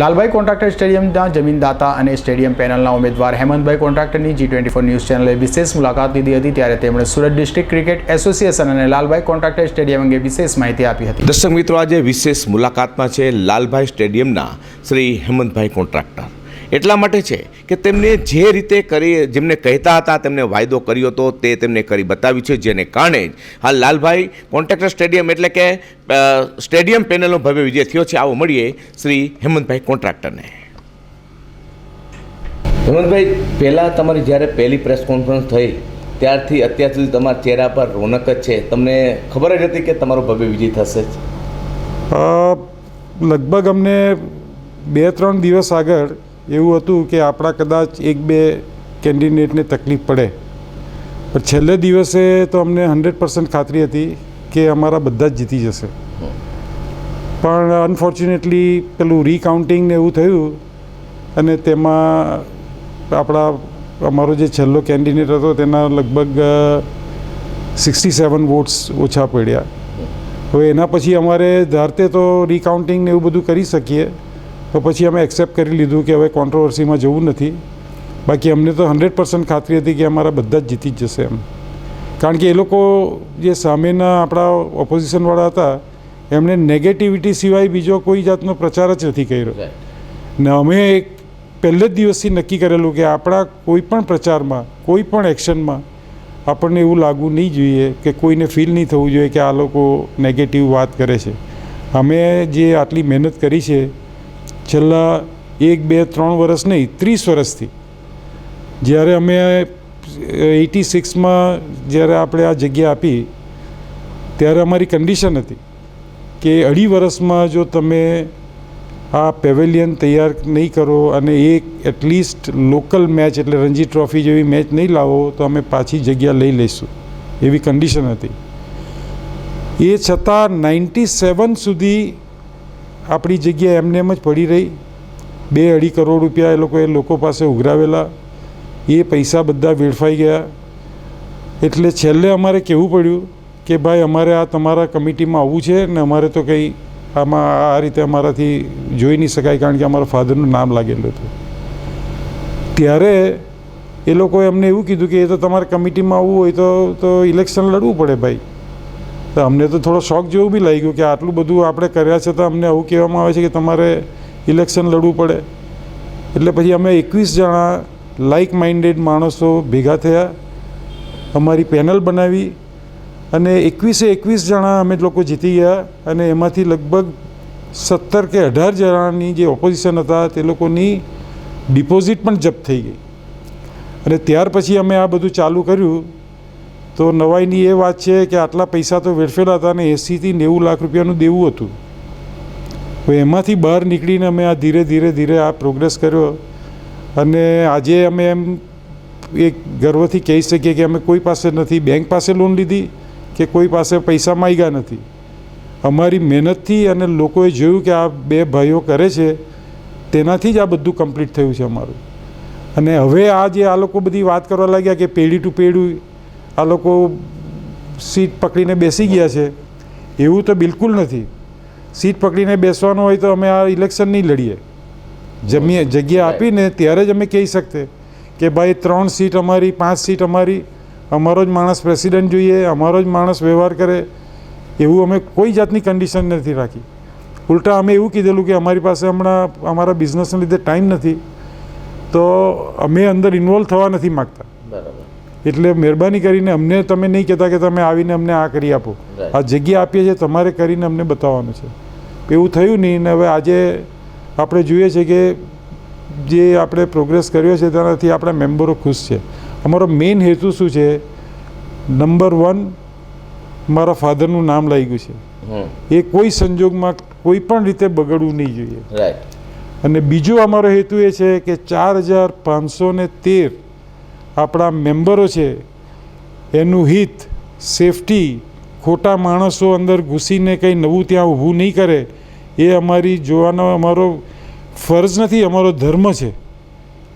Lalbhai contractor સ્ટેડિયમના જમીનદાતા અને stadium પેનલના ઉમેદવાર હેમંતભાઈ કોન્ટ્રાક્ટરની જી ટ્વેન્ટી ફોર ન્યૂઝ ચેનલે વિશેષ મુલાકાત લીધી હતી, ત્યારે તેમણે સુરત ડિસ્ટ્રિક્ટ ક્રિકેટ એસોસિએશન અને લાલભાઈ કોન્ટ્રાક્ટર સ્ટેડિયમ અંગે વિશેષ માહિતી આપી હતી. દર્શક મિત્રો, આજે વિશેષ મુલાકાતમાં છે લાલભાઈ સ્ટેડિયમના શ્રી હેમંતભાઈ કોન્ટ્રાક્ટર. એટલા માટે છે કે તેમને જે રીતે કરી જેમને કહેતા હતા તેમને વાયદો કર્યો હતો તે તેમને કરી બતાવ્યું છે જેને કારણે જ હાલ લાલભાઈ કોન્ટ્રાક્ટર સ્ટેડિયમ એટલે કે સ્ટેડિયમ પેનલનો ભવ્ય વિજય થયો છે. આવો મળીએ શ્રી હેમંતભાઈ કોન્ટ્રાક્ટરને. હેમંતભાઈ પહેલાં તમારી જ્યારે પહેલી પ્રેસ કોન્ફરન્સ થઈ ત્યારથી અત્યાર સુધી તમારા ચહેરા પર રોનક જ છે. તમને ખબર જ હતી કે તમારો ભવ્ય વિજય થશે? જ લગભગ અમને બે ત્રણ દિવસ આગળ એવું હતું કે આપણા કદાચ એક બે કેન્ડિડેટને તકલીફ પડે. પણ છેલ્લે દિવસે તો અમને હંડ્રેડ પર્સન્ટ ખાતરી હતી કે અમારા બધા જ જીતી જશે. પણ અનફોર્ચ્યુનેટલી પેલું રીકાઉન્ટિંગ ને એવું થયું અને તેમાં આપણા અમારો જે છેલ્લો કેન્ડિડેટ હતો તેના લગભગ સિક્સટી સેવન વોટ્સ ઓછા પડ્યા. હવે એના પછી અમારે ધારતે તો રીકાઉન્ટિંગ ને એવું બધું કરી શકીએ. તો પછી અમે એક્સેપ્ટ કરી લીધું કે હવે કોન્ટ્રોવર્સીમાં જવું નથી. બાકી અમને તો હંડ્રેડ પર્સન્ટ ખાતરી હતી કે અમારા બધા જ જીતી જ જશે એમ. કારણ કે એ લોકો જે સામેના આપણા ઓપોઝિશનવાળા હતા એમણે નેગેટિવિટી સિવાય બીજો કોઈ જાતનો પ્રચાર જ નથી કર્યો. ને અમે એક પહેલે જ દિવસથી નક્કી કરેલું કે આપણા કોઈ પણ પ્રચારમાં કોઈ પણ એક્શનમાં આપણને એવું લાગવું નહીં જોઈએ કે કોઈને ફીલ નહીં થવું જોઈએ કે આ લોકો નેગેટિવ વાત કરે છે. અમે જે આટલી મહેનત કરી છે છેલ્લા એક, બે, ત્રણ વર્ષ નહીં, ત્રીસ વર્ષથી જ્યારે અમે એટી સિક્સમાં જ્યારે આપણે આ જગ્યા આપી, ત્યારે અમારી કન્ડિશન હતી કે અઢી વર્ષમાં જો તમે આ પેવેલિયન તૈયાર નહીં કરો અને એક એટલીસ્ટ લોકલ મેચ એટલે રણજી ટ્રોફી જેવી મેચ નહીં લાવો, તો અમે પાછી જગ્યા લઈ લઈશું એવી કન્ડિશન હતી. એ છતાં નાઇન્ટી સેવન સુધી આપણી જગ્યા એમને એમ જ પડી રહી. બે અઢી કરોડ રૂપિયા એ લોકોએ લોકો પાસે ઉઘરાવેલા. એ પૈસા બધા વેડફાઈ ગયા. એટલે છેલ્લે અમારે કહેવું પડ્યું કે ભાઈ, અમારે આ તમારા કમિટીમાં આવવું છે ને અમારે તો કંઈ આમાં આ રીતે અમારાથી જોઈ નહીં શકાય કારણ કે અમારા ફાધરનું નામ લાગેલું હતું. ત્યારે એ લોકોએ અમને એવું કીધું કે એ તો તમારે કમિટીમાં આવવું હોય તો તો ઇલેક્શન લડવું પડે ભાઈ. તો અમને તો થોડો શોખ જેવું બી લાગ્યું કે આટલું બધું આપણે કર્યા છતાં અમને આવું કહેવામાં આવે છે કે તમારે ઇલેક્શન લડવું પડે. એટલે પછી અમે એકવીસ જણા લાઇક માઇન્ડેડ માણસો ભેગા થયા, અમારી પેનલ બનાવી અને એકવીસે એકવીસ જણા અમે લોકો જીતી ગયા અને એમાંથી લગભગ સત્તર કે અઢાર જણાની જે ઓપોઝિશન હતા તે લોકોની ડિપોઝિટ પણ જપ્ત થઈ ગઈ. અને ત્યાર પછી અમે આ બધું ચાલુ કર્યું તો નવાઈની એ વાત છે કે આટલા પૈસા તો વેડફેલા હતા અને એંસીથી નેવું લાખ રૂપિયાનું દેવું હતું. તો એમાંથી બહાર નીકળીને અમે આ ધીરે ધીરે ધીરે આ પ્રોગ્રેસ કર્યો અને આજે અમે એમ એક ગર્વથી કહી શકીએ કે અમે કોઈ પાસે નથી, બેંક પાસે લોન લીધી કે કોઈ પાસે પૈસા માગ્યા નથી. અમારી મહેનતથી અને લોકોએ જોયું કે આ બે ભાઈઓ કરે છે, તેનાથી જ આ બધું કમ્પ્લીટ થયું છે અમારું. અને હવે આ જે આ લોકો બધી વાત કરવા લાગ્યા કે પેઢી ટુ પેઢી આ લોકો સીટ પકડીને બેસી ગયા છે. એવું તો બિલકુલ નથી. સીટ પકડીને બેસવાનું હોય તો અમે આ ઇલેક્શન નહીં લડીએ. જમીએ, જગ્યા આપીને ત્યારે જ અમે કહી શકતે કે ભાઈ ત્રણ સીટ અમારી, પાંચ સીટ અમારી, અમારો જ માણસ પ્રેસિડેન્ટ જોઈએ, અમારો જ માણસ વ્યવહાર કરે. એવું અમે કોઈ જાતની કન્ડિશન નથી રાખી. ઉલટા અમે એવું કીધેલું કે અમારી પાસે હમણાં અમારા બિઝનેસને લીધે ટાઈમ નથી. તો અમે અંદર ઇન્વોલ્વ થવા નથી માગતા. એટલે મહેરબાની કરીને અમને તમે નહીં કહેતા કે તમે આવીને અમને આ કરી આપો. આ જગ્યા આપીએ છીએ તમારે કરીને અમને બતાવવાનું છે. એવું થયું નહીં ને હવે આજે આપણે જોઈએ છે કે જે આપણે પ્રોગ્રેસ કર્યો છે તેનાથી આપણા મેમ્બરો ખુશ છે. અમારો મેઇન હેતુ શું છે? નંબર વન મારા ફાધરનું નામ લાગ્યું છે. એ કોઈ સંજોગમાં કોઈ પણ રીતે બગડવું નહીં જોઈએ. અને બીજો અમારો હેતુ એ છે કે ચાર હજાર પાંચસો ને તેર આપણા મેમ્બરો છે એનું હિત સેફટી ખોટા માણસો અંદર ઘૂસીને કંઈ નવું ત્યાં ઊભું નહીં કરે એ અમારી જોવાનો અમારો ફરજ નથી અમારો ધર્મ છે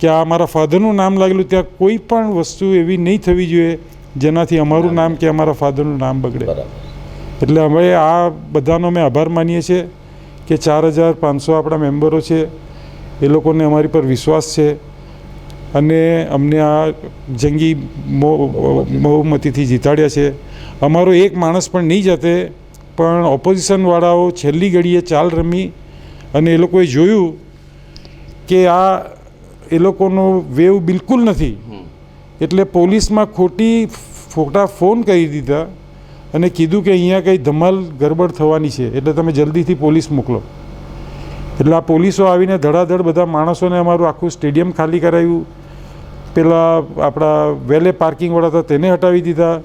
કે આ અમારા ફાધરનું નામ લાગેલું ત્યાં કોઈ પણ વસ્તુ એવી નહીં થવી જોઈએ જેનાથી અમારું નામ કે અમારા ફાધરનું નામ બગડે. એટલે અમે આ બધાનો અમે આભાર માનીએ છીએ કે ચાર હજાર પાંચસો આપણા મેમ્બરો છે એ લોકોને અમારી પર વિશ્વાસ છે. અને અમને આ જંગી બહુ- બહુમતીથી જીતાડ્યા છે. અમારો એક માણસ પણ નહીં જતે પણ ઓપોઝિશનવાળાઓ છેલ્લી ઘડીએ ચાલ રમી અને એ લોકોએ જોયું કે આ એ લોકોનો વેવ બિલકુલ નથી. એટલે પોલીસમાં ખોટી ખોટા ફોન કરી દીધા અને કીધું કે અહીંયા કંઈ ધમાલ ગરબડ થવાની છે એટલે તમે જલ્દીથી પોલીસ મોકલો. એટલે આ પોલીસો આવીને ધડાધડ બધા માણસોને અમારું આખું સ્ટેડિયમ ખાલી કરાવ્યું પેલા આપણા વેલે પાર્કિંગવાળા હતા તેને હટાવી દીધા.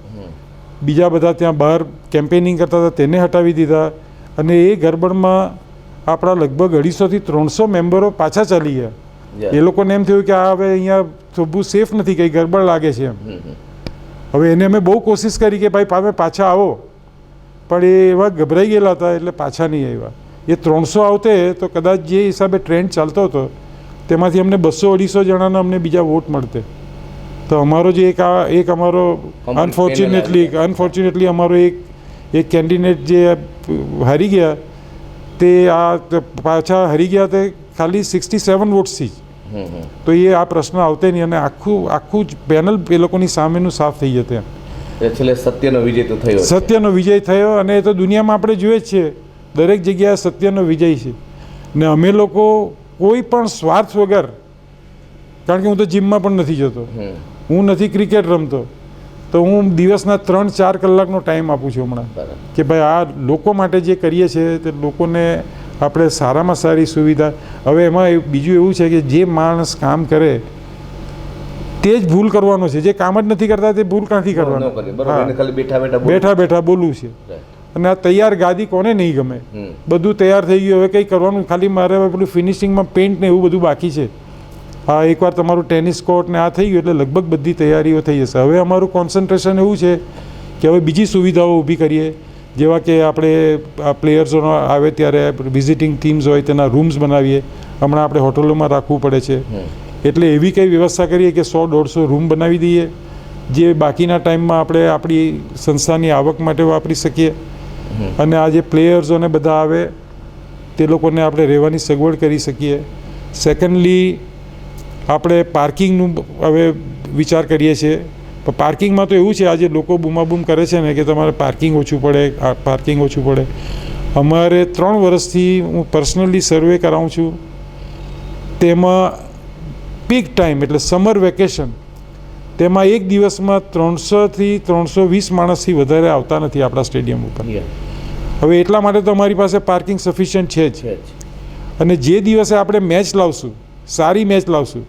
બીજા બધા ત્યાં બહાર કેમ્પેનિંગ કરતા હતા તેને હટાવી દીધા. અને એ ગરબડમાં આપણા લગભગ અઢીસોથી ત્રણસો મેમ્બરો પાછા ચાલી ગયા. એ લોકોને એમ થયું કે આ હવે અહીંયા થોડું સેફ નથી કંઈ ગરબડ લાગે છે એમ. હવે એને અમે બહુ કોશિશ કરી કે ભાઈ તમે પાછા આવો. પણ એ એવા ગભરાઈ ગયેલા હતા એટલે પાછા નહીં આવ્યા. એ ત્રણસો આવતે તો કદાચ જે હિસાબે ટ્રેન્ડ ચાલતો હતો તેમાંથી અમને બસો અઢીસો જણાના અમને બીજા વોટ મળતે. તો અમારો જે એક આ એક અમારો અનફોર્ચ્યુનેટલી અનફોર્ચ્યુનેટલી અમારો એક એક કેન્ડિડેટ જે હારી ગયા તે આ પાછા હારી ગયા તે ખાલી સિક્સટી સેવન વોટ્સથી જ. તો એ આ પ્રશ્ન આવતે નહીં અને આખું આખું જ પેનલ એ લોકોની સામેનું સાફ થઈ જતે. એટલે સત્યનો વિજય તો થયો સત્યનો વિજય થયો અને એ તો દુનિયામાં આપણે જોઈએ જ છીએ. દરેક જગ્યાએ સત્યનો વિજય છે. ને અમે લોકો કોઈ પણ સ્વાર્થ વગર કારણ કે હું તો જીમમાં પણ નથી જતો. હું નથી ક્રિકેટ રમતો. તો હું દિવસના ત્રણ ચાર કલાકનો ટાઈમ આપું છું હમણાં. કે ભાઈ આ લોકો માટે જે કરીએ છીએ તે લોકોને આપણે સારામાં સારી સુવિધા. હવે એમાં બીજું એવું છે કે જે માણસ કામ કરે તે જ ભૂલ કરવાનો છે. જે કામ જ નથી કરતા તે ભૂલ ક્યાંથી કરવાનો? બેઠા બેઠા બોલ- બેઠા બેઠા બોલવું છે. અને આ તૈયાર ગાદી કોને નહીં ગમે? બધું તૈયાર થઈ ગયું. હવે કંઈ કરવાનું? ખાલી મારે હવે પેલું ફિનિશિંગમાં પેન્ટ ને એવું બધું બાકી છે. હા એકવાર તમારું ટેનિસ કોર્ટ ને આ થઈ ગયું એટલે લગભગ બધી તૈયારીઓ થઈ જશે. હવે અમારું કોન્સન્ટ્રેશન એવું છે કે હવે બીજી સુવિધાઓ ઊભી કરીએ. જેવા કે આપણે આ પ્લેયર્સોનો આવે ત્યારે વિઝિટિંગ ટીમ્સ હોય તેના રૂમ્સ બનાવીએ. હમણાં આપણે હોટલોમાં રાખવું પડે છે. એટલે એવી કંઈ વ્યવસ્થા કરીએ કે સો દોઢસો રૂમ બનાવી દઈએ. જે બાકીના ટાઈમમાં આપણે આપણી સંસ્થાની આવક માટે વાપરી શકીએ. અને આ જે પ્લેયર્સોને બધા આવે, તે લોકોને આપણે રહેવાની સગવડ કરી શકીએ. સેકન્ડલી આપણે પાર્કિંગનું હવે વિચાર કરીએ છીએ. પણ પાર્કિંગમાં તો એવું છે, આજે લોકો બૂમાબૂમ કરે છે ને કે તમારે પાર્કિંગ ઓછું પડે પાર્કિંગ ઓછું પડે. અમારે ત્રણ વર્ષથી હું પર્સનલી સર્વે કરાવું છું. તેમાં પીક ટાઈમ એટલે સમર વેકેશન તેમાં એક દિવસમાં ત્રણસોથી ત્રણસો વીસ માણસથી વધારે આવતા નથી આપણા સ્ટેડિયમ ઉપર. હવે એટલા માટે તો અમારી પાસે પાર્કિંગ સફિશિયન્ટ છે જ. અને જે દિવસે આપણે મેચ લાવશું સારી મેચ લાવશું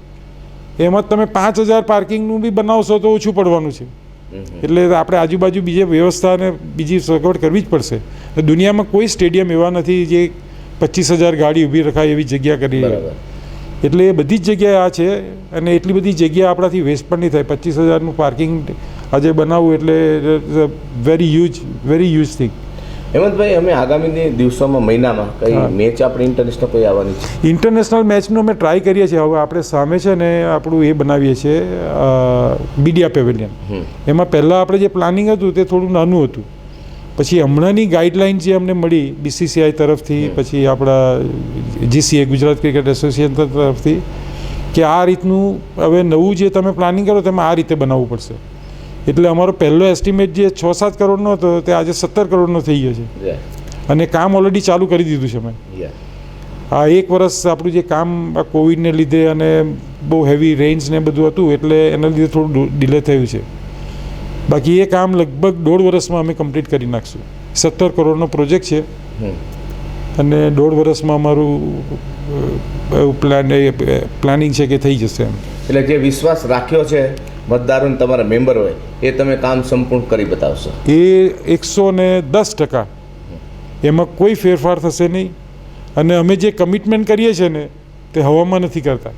એમાં તમે પાંચ હજાર પાર્કિંગનું બી બનાવશો તો ઓછું પડવાનું છે. એટલે આપણે આજુબાજુ બીજે વ્યવસ્થા અને બીજી સગવડ કરવી જ પડશે. દુનિયામાં કોઈ સ્ટેડિયમ એવા નથી જે પચીસ હજાર ગાડી ઊભી રખાય એવી જગ્યા કરી. એટલે એ બધી જ જગ્યાએ આ છે અને એટલી બધી જગ્યા આપણાથી વેસ્ટ પણ નહીં થાય. પચીસ હજારનું પાર્કિંગ આજે બનાવવું એટલે very use very use thing Hemantbhai અમે આગામી દિવસોમાં મહિનામાં કઈ મેચ આપણે ઇન્ટરનેશનલ કોઈ આવવાની છે? ઇન્ટરનેશનલ મેચનું અમે ટ્રાય કરીએ છીએ. હવે આપણે સામે છે ને આપણું એ બનાવીએ છીએ બીડિયા પેવેલિયન એમાં પહેલાં આપણે જે પ્લાનિંગ હતું તે થોડું નાનું હતું. પછી હમણાંની ગાઈડલાઇન જે અમને મળી બીસીસીઆઈ તરફથી પછી આપણા જીસીએ ગુજરાત ક્રિકેટ એસોસિએશન તરફથી કે આ રીતનું હવે નવું જે તમે પ્લાનિંગ કરો તેમાં આ રીતે બનાવવું પડશે. એટલે અમારો પહેલો એસ્ટિમેટ જે છ સાત કરોડનો હતો તે આજે સત્તર કરોડનો થઈ ગયો છે. અને કામ ઓલરેડી ચાલુ કરી દીધું છે મેં આ એક વર્ષ આપણું જે કામ આ કોવિડને લીધે અને બહુ હેવી રેન્જ ને બધું હતું એટલે એના લીધે થોડું ડિલે થયું છે. બાકી એ કામ લગભગ દોઢ વર્ષમાં અમે કમ્પ્લીટ કરી નાખશું. સત્તર કરોડનો પ્રોજેક્ટ છે. અને દોઢ વર્ષમાં અમારું એવું પ્લાન પ્લાનિંગ છે કે થઈ જશે એમ. એટલે જે વિશ્વાસ રાખ્યો છે મતદારોને તમારા મેમ્બર હોય એ તમે કામ સંપૂર્ણ કરી બતાવશો. એ એકસો ને દસ ટકા. એમાં કોઈ ફેરફાર થશે નહીં. અને અમે જે કમિટમેન્ટ કરીએ છીએ ને તે હવામાં નથી કરતા.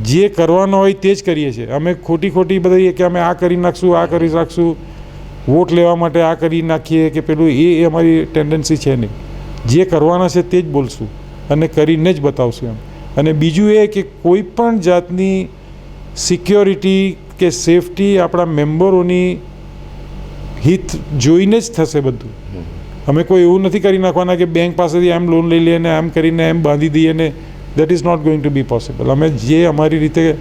જે કરવાનો હોય તે જ કરીએ છીએ. અમે ખોટી ખોટી બધી કે અમે આ કરી નાખશું આ કરી નાખશું વોટ લેવા માટે આ કરી નાખીએ કે પેલું એ એ અમારી ટેન્ડન્સી છે નહીં. જે કરવાના છે તે જ બોલશું અને કરીને જ બતાવશું એમ. અને બીજું એ કે કોઈ પણ જાતની સિક્યોરિટી કે સેફટી આપણા મેમ્બરોની હિત જોઈને જ થશે બધું. અમે કોઈ એવું નથી કરી નાખવાના કે બેંક પાસેથી આમ લોન લઈ લઈએ ને આમ કરીને એમ બાંધી દઈએ ને that is not going to be possible અમે જે અમારી રીતે,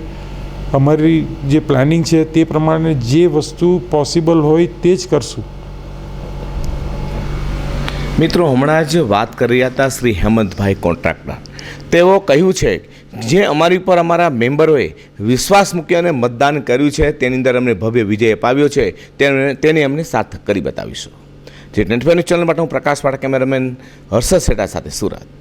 અમારી જે પ્લાનિંગ છે તે પ્રમાણે જે વસ્તુ પોસિબલ હોય તે જ કરશું. મિત્રો, હમણાં જ વાત કરી રહ્યા હતા શ્રી હેમંતભાઈ કોન્ટ્રાક્ટર તેઓ કહ્યું છે, જે અમારી પર અમારા મેમ્બરોએ વિશ્વાસ મૂકી અને મતદાન કર્યું છે, તેની અંદર અમને ભવ્ય વિજય અપાવ્યો છે, તેને તેને અમને સાર્થક કરી બતાવીશું. જે, ટ્વેન્ટી ચેનલ માટે હું પ્રકાશ પાઠક કેમેરામેન હર્ષદ સેટા સાથે સુરત.